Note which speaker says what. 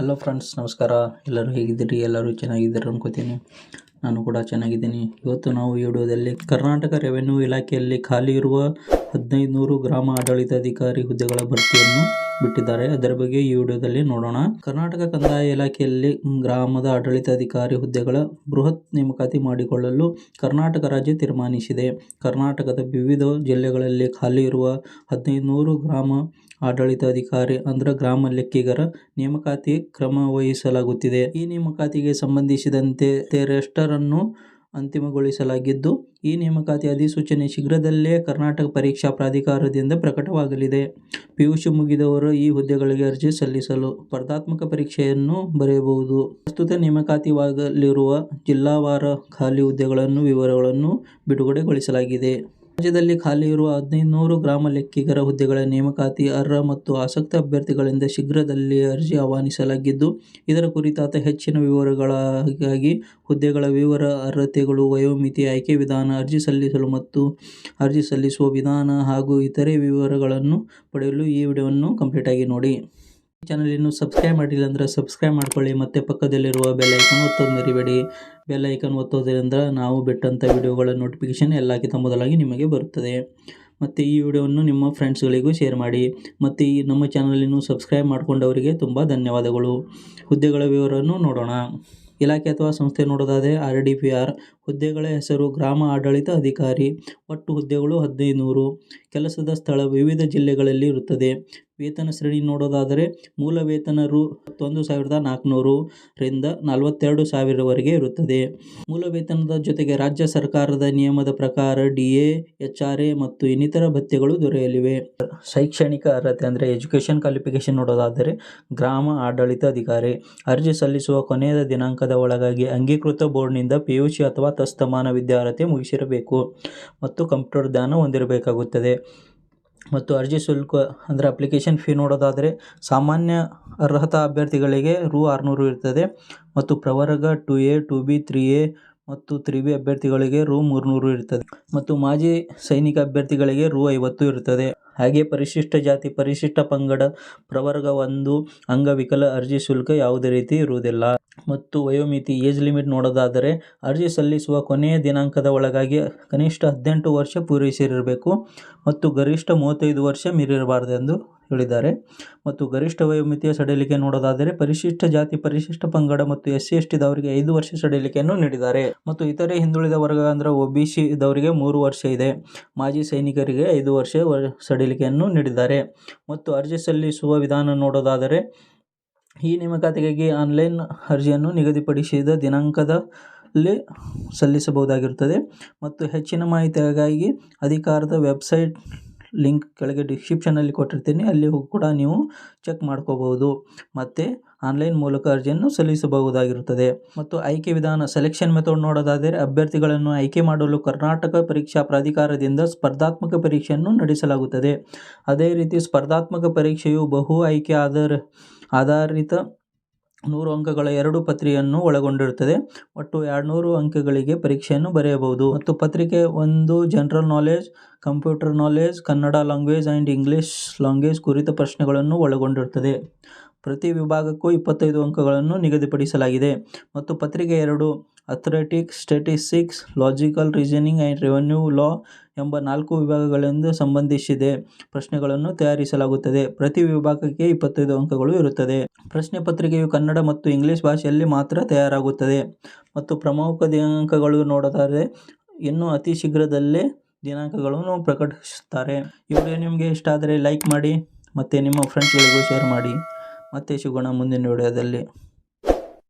Speaker 1: Hello friends ನಮಸ್ಕಾರ. ಎಲ್ಲರೂ ಹೇಗಿದ್ದೀರಿ? ಎಲ್ಲರೂ ಚೆನ್ನಾಗಿದ್ದೀರಿ ಅನ್ಕೋತೀನಿ. ನಾನು ಕೂಡ ಚೆನ್ನಾಗಿದ್ದೀನಿ. ಇವತ್ತು ನಾವು ವಿಡಿಯೋದಲ್ಲಿ ಕರ್ನಾಟಕ ರೆವೆನ್ಯೂ ಇಲಾಖೆಯಲ್ಲಿ ಖಾಲಿ ಇರುವ ಹದಿನೈದು ನೂರು ಗ್ರಾಮ ಆಡಳಿತಾಧಿಕಾರಿ ಹುದ್ದೆಗಳ ಭರ್ತಿಯನ್ನು ಬಿಟ್ಟಿದ್ದಾರೆ. ಅದರ ಬಗ್ಗೆ ಈ ವಿಡಿಯೋದಲ್ಲಿ ನೋಡೋಣ. ಕರ್ನಾಟಕ ಕಂದಾಯ ಇಲಾಖೆಯಲ್ಲಿ ಗ್ರಾಮದ ಆಡಳಿತಾಧಿಕಾರಿ ಹುದ್ದೆಗಳ ಬೃಹತ್ ನೇಮಕಾತಿ ಮಾಡಿಕೊಳ್ಳಲು ಕರ್ನಾಟಕ ರಾಜ್ಯ ತೀರ್ಮಾನಿಸಿದೆ. ಕರ್ನಾಟಕದ ವಿವಿಧ ಜಿಲ್ಲೆಗಳಲ್ಲಿ ಖಾಲಿ ಇರುವ ಹದಿನೈದು ನೂರು ಗ್ರಾಮ ಆಡಳಿತಾಧಿಕಾರಿ ಅಂದ್ರೆ ಗ್ರಾಮ ಲೆಕ್ಕಿಗರ ನೇಮಕಾತಿ ಕ್ರಮ ವಹಿಸಲಾಗುತ್ತಿದೆ. ಈ ನೇಮಕಾತಿಗೆ ಸಂಬಂಧಿಸಿದಂತೆ ರೆಸ್ಟರನ್ನು ಅಂತಿಮಗೊಳಿಸಲಾಗಿದ್ದು, ಈ ನೇಮಕಾತಿ ಅಧಿಸೂಚನೆ ಶೀಘ್ರದಲ್ಲೇ ಕರ್ನಾಟಕ ಪರೀಕ್ಷಾ ಪ್ರಾಧಿಕಾರದಿಂದ ಪ್ರಕಟವಾಗಲಿದೆ. ಪಿಯುಸಿ ಮುಗಿದವರು ಈ ಹುದ್ದೆಗಳಿಗೆ ಅರ್ಜಿ ಸಲ್ಲಿಸಲು ಸ್ಪರ್ಧಾತ್ಮಕ ಪರೀಕ್ಷೆಯನ್ನು ಬರೆಯಬಹುದು. ಪ್ರಸ್ತುತ ನೇಮಕಾತಿವಾಗಲಿರುವ ಜಿಲ್ಲಾವಾರ ಖಾಲಿ ಹುದ್ದೆಗಳನ್ನು ವಿವರಗಳನ್ನು ಬಿಡುಗಡೆಗೊಳಿಸಲಾಗಿದೆ. ರಾಜ್ಯದಲ್ಲಿ ಖಾಲಿ ಇರುವ ಹದಿನೈದು ನೂರು ಗ್ರಾಮ ಲೆಕ್ಕಿಗರ ಹುದ್ದೆಗಳ ನೇಮಕಾತಿ, ಅರ್ಹ ಮತ್ತು ಆಸಕ್ತ ಅಭ್ಯರ್ಥಿಗಳಿಂದ ಶೀಘ್ರದಲ್ಲಿ ಅರ್ಜಿ ಆಹ್ವಾನಿಸಲಾಗಿದ್ದು, ಇದರ ಕುರಿತಾದ ಹೆಚ್ಚಿನ ವಿವರಗಳಿಗಾಗಿ ಹುದ್ದೆಗಳ ವಿವರ, ಅರ್ಹತೆಗಳು, ವಯೋಮಿತಿ, ಆಯ್ಕೆ ವಿಧಾನ, ಅರ್ಜಿ ಸಲ್ಲಿಸಲು ಮತ್ತು ಅರ್ಜಿ ಸಲ್ಲಿಸುವ ವಿಧಾನ ಹಾಗೂ ಇತರೆ ವಿವರಗಳನ್ನು ಪಡೆಯಲು ಈ ವಿಡಿಯೋವನ್ನು ಕಂಪ್ಲೀಟಾಗಿ ನೋಡಿ. ಚಾನಲ್ ಇನ್ನೂ ಸಬ್ಸ್ಕ್ರೈಬ್ ಮಾಡಿಲ್ಲ ಅಂದ್ರೆ ಸಬ್ಸ್ಕ್ರೈಬ್ ಮಾಡ್ಕೊಳ್ಳಿ. ಮತ್ತು ಪಕ್ಕದಲ್ಲಿರುವ ಬೆಲ್ ಐಕನ್ ಒತ್ತೋದು ಮರಿಬೇಡಿ. ಬೆಲ್ ಐಕನ್ ಒತ್ತೋದ್ರಿಂದ ನಾವು ಬಿಟ್ಟಂಥ ವಿಡಿಯೋಗಳ ನೋಟಿಫಿಕೇಶನ್ ಎಲ್ಲಕ್ಕಿಂತ ಮೊದಲಾಗಿ ನಿಮಗೆ ಬರುತ್ತದೆ. ಮತ್ತು ಈ ವಿಡಿಯೋವನ್ನು ನಿಮ್ಮ ಫ್ರೆಂಡ್ಸ್ಗಳಿಗೂ ಶೇರ್ ಮಾಡಿ. ಮತ್ತು ಈ ನಮ್ಮ ಚಾನಲನ್ನು ಸಬ್ಸ್ಕ್ರೈಬ್ ಮಾಡಿಕೊಂಡವರಿಗೆ ತುಂಬ ಧನ್ಯವಾದಗಳು. ಹುದ್ದೆಗಳ ವಿವರವನ್ನು ನೋಡೋಣ. ಇಲಾಖೆ ಅಥವಾ ಸಂಸ್ಥೆ ನೋಡೋದಾದರೆ ಆರ್ ಡಿ ಪಿ ಆರ್ ಹುದ್ದೆಗಳ ಹೆಸರು ಗ್ರಾಮ ಆಡಳಿತ ಅಧಿಕಾರಿ. ಒಟ್ಟು ಹುದ್ದೆಗಳು ಹದಿನೈದು. ನೂರು ಕೆಲಸದ ಸ್ಥಳ ವಿವಿಧ ಜಿಲ್ಲೆಗಳಲ್ಲಿ ಇರುತ್ತದೆ. ವೇತನ ಶ್ರೇಣಿ ನೋಡೋದಾದರೆ ಮೂಲ ವೇತನ ರು ಹತ್ತೊಂದು ಸಾವಿರದ ನಾಲ್ಕುನೂರರಿಂದ ನಲವತ್ತೆರಡು ಸಾವಿರವರೆಗೆ ಇರುತ್ತದೆ. ಮೂಲ ವೇತನದ ಜೊತೆಗೆ ರಾಜ್ಯ ಸರ್ಕಾರದ ನಿಯಮದ ಪ್ರಕಾರ D A, H R A ಮತ್ತು ಇನ್ನಿತರ ಭತ್ಯೆಗಳು ದೊರೆಯಲಿವೆ. ಶೈಕ್ಷಣಿಕ ಅರ್ಹತೆ ಅಂದರೆ ಎಜುಕೇಷನ್ ಕ್ವಾಲಿಫಿಕೇಷನ್ ನೋಡೋದಾದರೆ ಗ್ರಾಮ ಆಡಳಿತ ಅಧಿಕಾರಿ. ಅರ್ಜಿ ಸಲ್ಲಿಸುವ ಕೊನೆಯ ದಿನಾಂಕದ ಒಳಗಾಗಿ ಅಂಗೀಕೃತ ಬೋರ್ಡ್ನಿಂದ ಪಿ ಯು ಸಿ ಅಥವಾ ತಸ್ತಮಾನ ವಿದ್ಯಾರ್ಹತೆ ಮುಗಿಸಿರಬೇಕು ಮತ್ತು ಕಂಪ್ಯೂಟರ್ ಜ್ಞಾನ ಹೊಂದಿರಬೇಕಾಗುತ್ತದೆ. ಮತ್ತು ಅರ್ಜಿ ಶುಲ್ಕ ಅಂದರೆ ಅಪ್ಲಿಕೇಶನ್ ಫೀ ನೋಡೋದಾದರೆ ಸಾಮಾನ್ಯ ಅರ್ಹತಾ ಅಭ್ಯರ್ಥಿಗಳಿಗೆ ರು ಆರುನೂರು ಇರ್ತದೆ ಮತ್ತು ಪ್ರವರ್ಗ two A, two B, three A ಮತ್ತು ತ್ರೀ ಬಿ ಅಭ್ಯರ್ಥಿಗಳಿಗೆ ರು ಮೂರುನೂರು ಇರ್ತದೆ. ಮತ್ತು ಮಾಜಿ ಸೈನಿಕ ಅಭ್ಯರ್ಥಿಗಳಿಗೆ ರು ಐವತ್ತು ಇರುತ್ತದೆ ಹಾಗೆ ಪರಿಶಿಷ್ಟ ಜಾತಿ, ಪರಿಶಿಷ್ಟ ಪಂಗಡ, ಪ್ರವರ್ಗ ಒಂದು ಅಂಗವಿಕಲ ಅರ್ಜಿ ಶುಲ್ಕ ಯಾವುದೇ ರೀತಿ ಇರುವುದಿಲ್ಲ. ಮತ್ತು ವಯೋಮಿತಿ, ಏಜ್ ಲಿಮಿಟ್ ನೋಡೋದಾದರೆ ಅರ್ಜಿ ಸಲ್ಲಿಸುವ ಕೊನೆಯ ದಿನಾಂಕದ ಒಳಗಾಗಿ ಕನಿಷ್ಠ ಹದಿನೆಂಟು ವರ್ಷ ಪೂರೈಸಿರಬೇಕು ಮತ್ತು ಗರಿಷ್ಠ ಮೂವತ್ತೈದು ವರ್ಷ ಮೀರಿರಬಾರದೆಂದು ಹೇಳಿದ್ದಾರೆ. ಮತ್ತು ಗರಿಷ್ಠ ವಯೋಮಿತಿಯ ಸಡಿಲಿಕೆ ನೋಡೋದಾದರೆ ಪರಿಶಿಷ್ಟ ಜಾತಿ, ಪರಿಶಿಷ್ಟ ಪಂಗಡ ಮತ್ತು ಎಸ್ ಸಿ, ಎಸ್ ಟಿದವರಿಗೆ ಐದು ವರ್ಷ ಸಡಿಲಿಕೆಯನ್ನು ನೀಡಿದ್ದಾರೆ. ಮತ್ತು ಇತರೆ ಹಿಂದುಳಿದ ವರ್ಗ ಅಂದರೆ ಒ ಬಿ ಸಿ ದವರಿಗೆ ಮೂರು ವರ್ಷ ಇದೆ. ಮಾಜಿ ಸೈನಿಕರಿಗೆ ಐದು ವರ್ಷ ಸಡಿಲಿಕೆಯನ್ನು ನೀಡಿದ್ದಾರೆ. ಮತ್ತು ಅರ್ಜಿ ಸಲ್ಲಿಸುವ ವಿಧಾನ ನೋಡೋದಾದರೆ ಈ ನೇಮಕಾತಿಗಾಗಿ ಆನ್ಲೈನ್ ಅರ್ಜಿಯನ್ನು ನಿಗದಿಪಡಿಸಿದ ದಿನಾಂಕದ ಲ್ಲಿ ಸಲ್ಲಿಸಬಹುದಾಗಿರುತ್ತದೆ. ಮತ್ತು ಹೆಚ್ಚಿನ ಮಾಹಿತಿಗಾಗಿ ಅಧಿಕಾರದ ವೆಬ್ಸೈಟ್ ಲಿಂಕ್ ಕೆಳಗೆ ಡಿಸ್ಕ್ರಿಪ್ಷನಲ್ಲಿ ಕೊಟ್ಟಿರ್ತೀನಿ, ಅಲ್ಲಿ ಕೂಡ ನೀವು ಚೆಕ್ ಮಾಡ್ಕೋಬಹುದು. ಮತ್ತು ಆನ್ಲೈನ್ ಮೂಲಕ ಅರ್ಜಿಯನ್ನು ಸಲ್ಲಿಸಬಹುದಾಗಿರುತ್ತದೆ. ಮತ್ತು ಆಯ್ಕೆ ವಿಧಾನ ಸೆಲೆಕ್ಷನ್ ಮೆಥಡ್ ನೋಡೋದಾದರೆ ಅಭ್ಯರ್ಥಿಗಳನ್ನು ಆಯ್ಕೆ ಮಾಡಲು ಕರ್ನಾಟಕ ಪರೀಕ್ಷಾ ಪ್ರಾಧಿಕಾರದಿಂದ ಸ್ಪರ್ಧಾತ್ಮಕ ಪರೀಕ್ಷೆಯನ್ನು ನಡೆಸಲಾಗುತ್ತದೆ. ಅದೇ ರೀತಿ ಸ್ಪರ್ಧಾತ್ಮಕ ಪರೀಕ್ಷೆಯು ಬಹು ಆಯ್ಕೆ ಆಧಾರ, ಆಧಾರಿತ ನೂರು ಅಂಕಗಳ ಎರಡು ಪತ್ರಿಯನ್ನು ಒಳಗೊಂಡಿರುತ್ತದೆ. ಒಟ್ಟು ಎರಡುನೂರು ಅಂಕಗಳಿಗೆ ಪರೀಕ್ಷೆಯನ್ನು ಬರೆಯಬಹುದು. ಮತ್ತು ಪತ್ರಿಕೆ ಒಂದು, general knowledge, computer knowledge, Kannada language and English language ಕುರಿತ ಪ್ರಶ್ನೆಗಳನ್ನು ಒಳಗೊಂಡಿರುತ್ತದೆ. ಪ್ರತಿ ವಿಭಾಗಕ್ಕೂ ಇಪ್ಪತ್ತೈದು ಅಂಕಗಳನ್ನು ನಿಗದಿಪಡಿಸಲಾಗಿದೆ. ಮತ್ತು ಪತ್ರಿಕೆ ಎರಡು athletics statistics logical reasoning and revenue law ಎಂಬ ನಾಲ್ಕು ವಿಭಾಗಗಳೆಂದು ಸಂಬಂಧಿಸಿದೆ. ಪ್ರಶ್ನೆಗಳನ್ನು ತಯಾರಿಸಲಾಗುತ್ತದೆ. ಪ್ರತಿ ವಿಭಾಗಕ್ಕೆ ಇಪ್ಪತ್ತೈದು ಅಂಕಗಳು ಇರುತ್ತದೆ. ಪ್ರಶ್ನೆ ಪತ್ರಿಕೆಯು ಕನ್ನಡ ಮತ್ತು ಇಂಗ್ಲಿಷ್ ಭಾಷೆಯಲ್ಲಿ ಮಾತ್ರ ತಯಾರಾಗುತ್ತದೆ. ಮತ್ತು ಪ್ರಮುಖ ದಿನಾಂಕಗಳು ನೋಡೋದಾದರೆ ಇನ್ನು ಅತಿ ಶೀಘ್ರದಲ್ಲೇ ದಿನಾಂಕಗಳನ್ನು ಪ್ರಕಟಿಸುತ್ತಾರೆ. ಈ ನಿಮಗೆ ಇಷ್ಟ ಆದರೆ ಲೈಕ್ ಮಾಡಿ ಮತ್ತು ನಿಮ್ಮ ಫ್ರೆಂಡ್ಸ್ಗಳಿಗೂ ಶೇರ್ ಮಾಡಿ. ಮತ್ತೆ ಸಿಗೋಣ ಮುಂದಿನ ವಿಡಿಯೋದಲ್ಲಿ.